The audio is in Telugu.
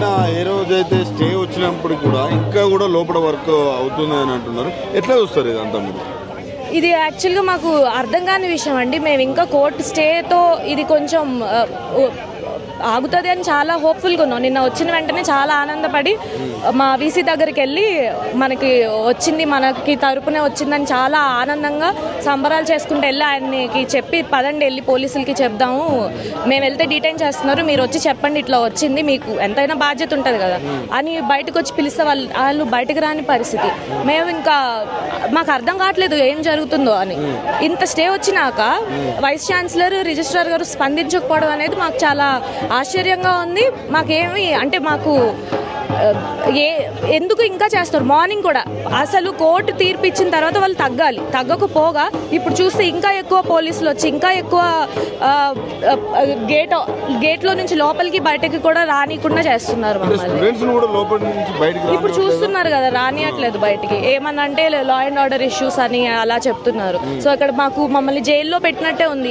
నిన్న ఏ రోజైతే స్టే వచ్చినప్పుడు కూడా ఇంకా కూడా లోపల వర్క్ అవుతుంది అని అంటున్నారు. ఎట్లా చూస్తారు ఇదంతా మీరు? ఇది యాక్చువల్గా మాకు అర్థం కాని విషయం అండి. మేము ఇంకా కోర్టు స్టేతో ఇది కొంచెం ఆగుతుంది అని చాలా హోప్ఫుల్గా ఉన్నాం. నిన్న వచ్చిన వెంటనే చాలా ఆనందపడి మా వీసీ దగ్గరికి వెళ్ళి మనకి వచ్చింది మనకి తరపునే వచ్చిందని చాలా ఆనందంగా సంబరాలు చేసుకుంటూ వెళ్ళి ఆయనకి చెప్పి పదండి వెళ్ళి పోలీసులకి చెప్దాము. మేము వెళ్తే డీటైన్ చేస్తున్నారు మీరు వచ్చి చెప్పండి ఇట్లా వచ్చింది మీకు ఎంతైనా బాధ్యత ఉంటుంది కదా. అని బయటకు వచ్చి పిలిస్తే వాళ్ళు వాళ్ళు బయటకు రాని పరిస్థితి. మేము ఇంకా మాకు అర్థం కావట్లేదు ఏం జరుగుతుందో అని. ఇంత స్టే వచ్చినాక వైస్ ఛాన్సలర్ రిజిస్ట్రార్ గారు స్పందించకపోవడం అనేది మాకు చాలా ఆశ్చర్యంగా ఉంది. మాకేమి అంటే మాకు ఏ ఎందుకు ఇంకా చేస్తారు? మార్నింగ్ కూడా. అసలు కోర్టు తీర్పు ఇచ్చిన తర్వాత వాళ్ళు తగ్గాలి. తగ్గకపోగా ఇప్పుడు చూస్తే ఇంకా ఎక్కువ పోలీసులు వచ్చి ఇంకా ఎక్కువ గేట్ గేట్లో నుంచి లోపలికి బయటకి కూడా రానికుండా చేస్తున్నారు ఇప్పుడు చూస్తున్నారు కదా రానియట్లేదు బయటికి. ఏమన్నా అంటే లా అండ్ ఆర్డర్ ఇష్యూస్ అని అలా చెప్తున్నారు. సో ఇక్కడ మాకు మమ్మల్ని జైల్లో పెట్టినట్టే ఉంది.